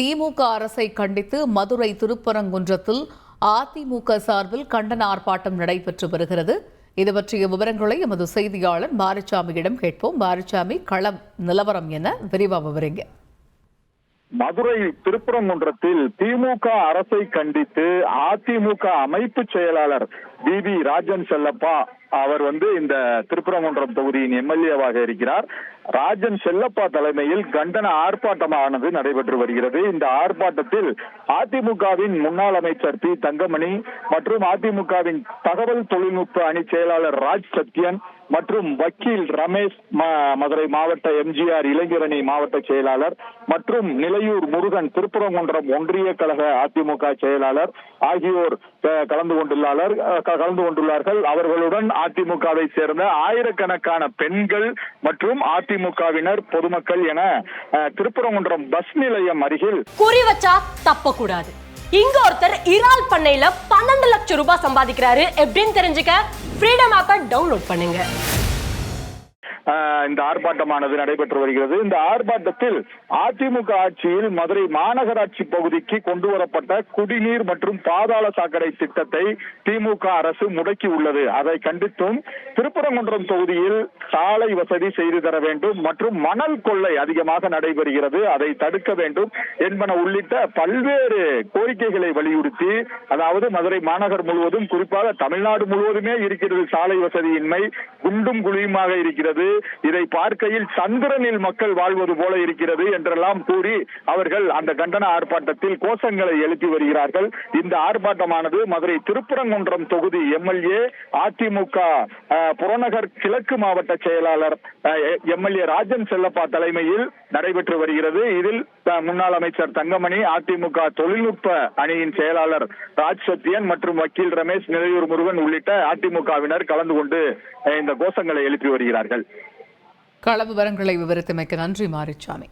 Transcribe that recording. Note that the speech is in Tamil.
திமுக அரசை கண்டித்து மதுரை திருப்பரங்குன்றத்தில் அதிமுக சார்பில் கண்டன ஆர்ப்பாட்டம் நடைபெற்று வருகிறது. இது பற்றிய விவரங்களை எமது செய்தியாளர் மாரிச்சாமியிடம் கேட்போம். மாரிச்சாமி களம் நிலவரம் என விரிவா விவரிங்க. மதுரை திருப்பரங்குன்றத்தில் திமுக அரசை கண்டித்து அதிமுக அமைப்பு செயலாளர் பி பி ராஜன் செல்லப்பா அவர் வந்து இந்த திருப்பரங்குன்றம் தொகுதியின் எம்எல்ஏவாக இருக்கிறார். ராஜன் செல்லப்பா தலைமையில் கண்டன ஆர்ப்பாட்டமானது நடைபெற்று வருகிறது. இந்த ஆர்ப்பாட்டத்தில் அதிமுகவின் முன்னாள் அமைச்சர் பி தங்கமணி மற்றும் அதிமுகவின் தகவல் தொழில்நுட்ப அணி செயலாளர் ராஜ் சத்யன் மற்றும் வக்கீல் ரமேஷ் ம- மதுரை மாவட்ட எம்ஜிஆர் இளைஞரணி மாவட்ட செயலாளர் மற்றும் நிலையூர் முருகன் திருப்பரங்குன்றம் ஒன்றிய கழக அதிமுக செயலாளர் ஆகியோர் கலந்து கொண்டுள்ளார் கலந்து கொண்டுள்ளார்கள். அவர்களுடன் அதிமுகவை சேர்ந்த ஆயிரக்கணக்கான பெண்கள் மற்றும் அதிமுகவினர் பொதுமக்கள் என அஹ், திருப்பரங்குன்றம் பஸ் நிலையம் அருகில் குறி வச்சா தப்பக்கூடாது. இங்க ஒருத்தர் இறால் பண்ணையில பன்னெண்டு லட்சம் ரூபாய் சம்பாதிக்கிறாரு. எப்படின்னு தெரிஞ்சுக்க ஃப்ரீடம் ஆப்பை டவுன்லோட் பண்ணுங்கள் இந்த ஆர்ப்பாட்டமானது நடைபெற்று வருகிறது. இந்த ஆர்ப்பாட்டத்தில் அதிமுக ஆட்சியில் மதுரை மாநகராட்சி பகுதிக்கு கொண்டு வரப்பட்ட குடிநீர் மற்றும் பாதாள சாக்கடை திட்டத்தை திமுக அரசு முடக்கி உள்ளது. அதை கண்டித்தும் திருப்பரங்குன்றம் தொகுதியில் சாலை வசதி செய்து தர வேண்டும் மற்றும் மணல் கொள்ளை அதிகமாக நடைபெறுகிறது. அதை தடுக்க வேண்டும் என்பன உள்ளிட்ட பல்வேறு கோரிக்கைகளை வலியுறுத்தி அதாவது மதுரை மாநகர் முழுவதும் குறிப்பாக தமிழ்நாடு முழுவதுமே இருக்கிறது சாலை வசதியின்மை குண்டும் குழியுமாக இருக்கிறது. இதை பார்க்கையில் சந்திரனில் மக்கள் வாழ்வது போல இருக்கிறது என்றெல்லாம் கூறி அவர்கள் அந்த கண்டன ஆர்ப்பாட்டத்தில் கோஷங்களை எழுப்பி வருகிறார்கள். இந்த ஆர்ப்பாட்டமானது மதுரை திருப்பரங்குன்றம் தொகுதி எம்எல்ஏ அதிமுக புறநகர் கிழக்கு மாவட்ட செயலாளர் எம்எல்ஏ ராஜன் செல்லப்பா தலைமையில் நடைபெற்று வருகிறது. இதில் முன்னாள் அமைச்சர் தங்கமணி அதிமுக தொழில்நுட்ப அணியின் செயலாளர் ராஜ் சத்யன் மற்றும் வக்கீல் ரமேஷ் நிலையூர் முருகன் உள்ளிட்ட அதிமுகவினர் கலந்து கொண்டு இந்த கோஷங்களை எழுப்பி வருகிறார்கள். கள விவரங்களை விவரித்தமைக்கு நன்றி மாரிச்சாமி.